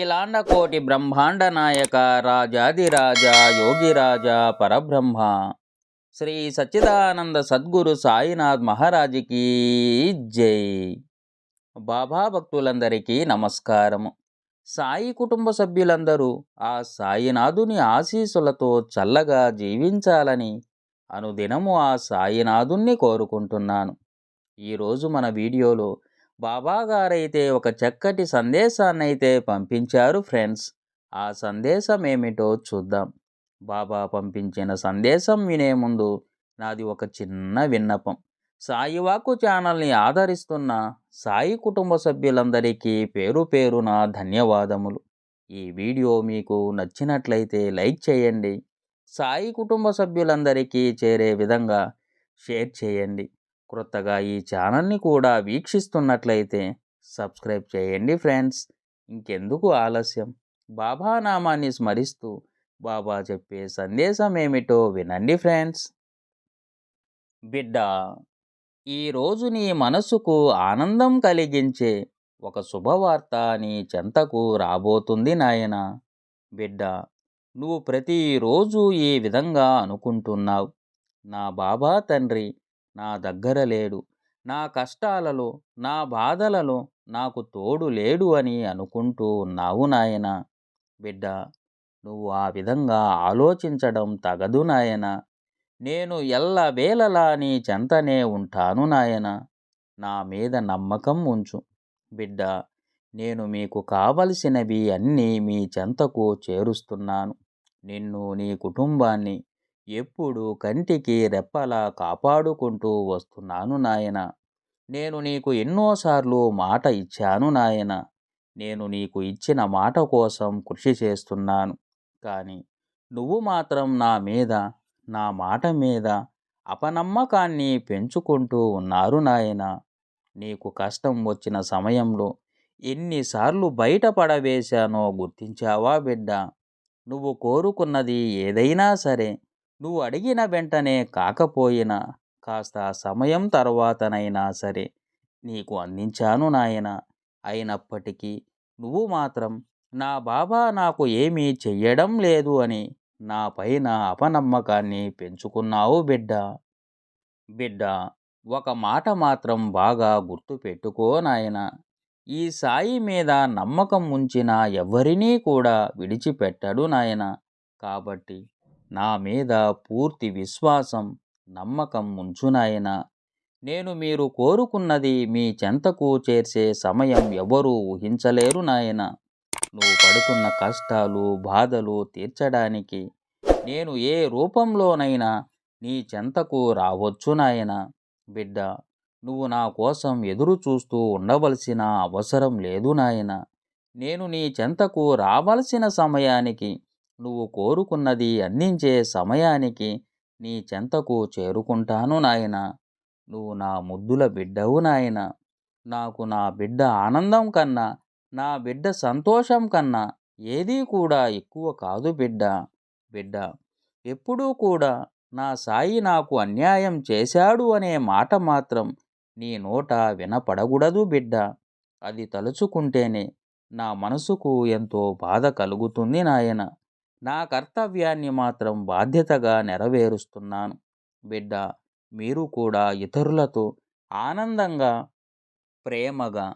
అఖిలాండ కోటి బ్రహ్మాండ నాయక రాజాదిరాజ యోగిరాజ పరబ్రహ్మ. శ్రీ సచ్చిదానంద సద్గురు సాయినాథ్ మహారాజుకి జై. బాబా భక్తులందరికీ నమస్కారము. సాయి కుటుంబ సభ్యులందరూ ఆ సాయినాథుని ఆశీస్సులతో చల్లగా జీవించాలని అనుదినము ఆ సాయినాథుణ్ణి కోరుకుంటున్నాను. ఈరోజు మన వీడియోలో బాబా గారైతే ఒక చక్కటి సందేశాన్ని అయితే పంపించారు ఫ్రెండ్స్. ఆ సందేశం ఏమిటో చూద్దాం. బాబా పంపించిన సందేశం వినే ముందు నాది ఒక చిన్న విన్నపం. సాయివాకు ఛానల్ని ఆదరిస్తున్న సాయి కుటుంబ సభ్యులందరికీ పేరు పేరున ధన్యవాదములు. ఈ వీడియో మీకు నచ్చినట్లయితే లైక్ చేయండి. సాయి కుటుంబ సభ్యులందరికీ చేరే విధంగా షేర్ చేయండి. క్రొత్తగా ఈ ఛానల్ని కూడా వీక్షిస్తున్నట్లయితే సబ్స్క్రైబ్ చేయండి ఫ్రెండ్స్. ఇంకెందుకు ఆలస్యం? బాబా నామాన్ని స్మరిస్తూ బాబా చెప్పే సందేశం ఏమిటో వినండి ఫ్రెండ్స్. బిడ్డ ఈరోజు నీ మనసుకు ఆనందం కలిగించే ఒక శుభవార్త నీ చెంతకు రాబోతుంది నాయన. బిడ్డ నువ్వు ప్రతిరోజు ఈ విధంగా అనుకుంటున్నావు. నా బాబా తండ్రి నా దగ్గర లేడు. నా కష్టాలలో నా బాధలలో నాకు తోడు లేడు అని అనుకుంటూ ఉన్నావు నాయన. బిడ్డ నువ్వు ఆ విధంగా ఆలోచించడం తగదు నాయన. నేను ఎల్లవేళలా నీ చెంతనే ఉంటాను నాయన. నా మీద నమ్మకం ఉంచు. బిడ్డ నేను మీకు కావలసినవి అన్నీ మీ చెంతకు చేరుస్తున్నాను. నిన్ను నీ కుటుంబాన్ని ఎప్పుడు కంటికి రెప్పలా కాపాడుకుంటూ వస్తున్నాను నాయన. నేను నీకు ఎన్నోసార్లు మాట ఇచ్చాను నాయన. నేను నీకు ఇచ్చిన మాట కోసం కృషి చేస్తున్నాను. కానీ నువ్వు మాత్రం నా మీద నా మాట మీద అపనమ్మకాన్ని పెంచుకుంటూ ఉన్నారు నాయన. నీకు కష్టం వచ్చిన సమయంలో ఎన్నిసార్లు బయటపడవేశానో గుర్తించావా బిడ్డ. నువ్వు కోరుకున్నది ఏదైనా సరే నువ్వు అడిగిన వెంటనే కాకపోయినా కాస్త సమయం తర్వాతనైనా సరే నీకు అందించాను నాయన. అయినప్పటికీ నువ్వు మాత్రం నా బాబా నాకు ఏమీ చెయ్యడం లేదు అని నా పైన అపనమ్మకాన్ని పెంచుకున్నావు బిడ్డ. బిడ్డ ఒక మాట మాత్రం బాగా గుర్తు పెట్టుకో నాయన. ఈ సాయి మీద నమ్మకం ఉంచిన ఎవరినీ కూడా విడిచిపెట్టడు నాయన. కాబట్టి నా మీద పూర్తి విశ్వాసం నమ్మకం ఉంచునాయన నేను మీరు కోరుకున్నది మీ చెంతకు చేర్చే సమయం ఎవరూ ఊహించలేరు నాయన. నువ్వు పడుతున్న కష్టాలు బాధలు తీర్చడానికి నేను ఏ రూపంలోనైనా నీ చెంతకు రావచ్చు నాయన. బిడ్డ నువ్వు నా కోసం ఎదురు చూస్తూ ఉండవలసిన అవసరం లేదు నాయన. నేను నీ చెంతకు రావలసిన సమయానికి నువ్వు కోరుకున్నది అందించే సమయానికి నీ చెంతకు చేరుకుంటాను నాయన. నువ్వు నా ముద్దుల బిడ్డవు నాయన. నాకు నా బిడ్డ ఆనందం కన్నా నా బిడ్డ సంతోషం కన్నా ఏదీ కూడా ఎక్కువ కాదు బిడ్డ బిడ్డ. ఎప్పుడూ కూడా నా సాయి నాకు అన్యాయం చేశాడు అనే మాట మాత్రం నీ నోట వినపడకూడదు బిడ్డ. అది తలుచుకుంటేనే నా మనసుకు ఎంతో బాధ కలుగుతుంది నాయన. నా కర్తవ్యాన్ని మాత్రం బాధ్యతగా నెరవేరుస్తున్నాను. బిడ్డ మీరు కూడా ఇతరులతో ఆనందంగా ప్రేమగా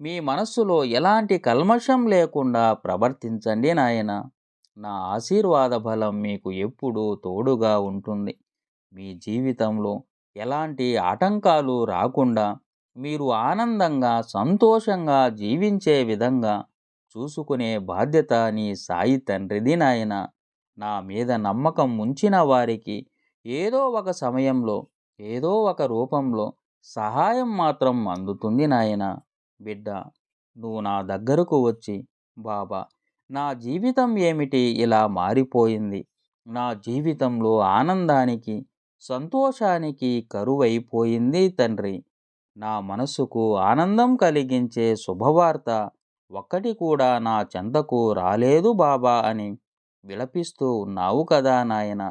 మీ మనస్సులో ఎలాంటి కల్మషం లేకుండా ప్రవర్తించండి నాయన. నా ఆశీర్వాద బలం మీకు ఎప్పుడూ తోడుగా ఉంటుంది. మీ జీవితంలో ఎలాంటి ఆటంకాలు రాకుండా మీరు ఆనందంగా సంతోషంగా జీవించే విధంగా చూసుకునే బాధ్యత నీ సాయి తండ్రిది నాయన. నా మీద నమ్మకం ఉంచిన వారికి ఏదో ఒక సమయంలో ఏదో ఒక రూపంలో సహాయం మాత్రం అందుతుంది నాయన. బిడ్డ నువ్వు నా దగ్గరకు వచ్చి బాబా నా జీవితం ఏమిటి ఇలా మారిపోయింది? నా జీవితంలో ఆనందానికి సంతోషానికి కరువైపోయింది తండ్రి. నా మనసుకు ఆనందం కలిగించే శుభవార్త ఒక్కటి కూడా నా చెంతకు రాలేదు బాబా అని విలపిస్తూ ఉన్నావు కదా నాయన.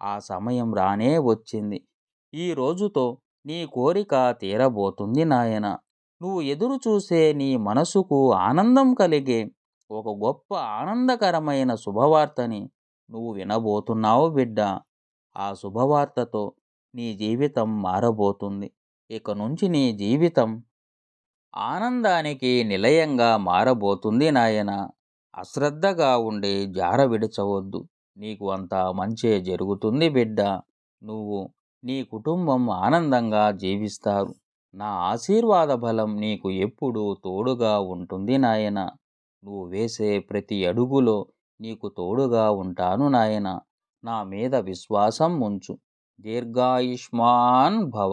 ఆ సమయం రానే వచ్చింది. ఈ రోజుతో నీ కోరిక తీరబోతుంది నాయన. నువ్వు ఎదురు చూసే నీ మనసుకు ఆనందం కలిగే ఒక గొప్ప ఆనందకరమైన శుభవార్తని నువ్వు వినబోతున్నావు బిడ్డ. ఆ శుభవార్తతో నీ జీవితం మారబోతుంది. ఇక నుంచి నీ జీవితం ఆనందానికి నిలయంగా మారబోతుంది నాయన. అశ్రద్ధగా ఉండి జార విడచవద్దు. నీకు అంతా మంచే జరుగుతుంది బిడ్డ. నువ్వు నీ కుటుంబం ఆనందంగా జీవిస్తారు. నా ఆశీర్వాద బలం నీకు ఎప్పుడూ తోడుగా ఉంటుంది నాయన. నువ్వు వేసే ప్రతి అడుగులో నీకు తోడుగా ఉంటాను నాయన. నా మీద విశ్వాసం ఉంచు. దీర్ఘాయుష్మాన్ భవ.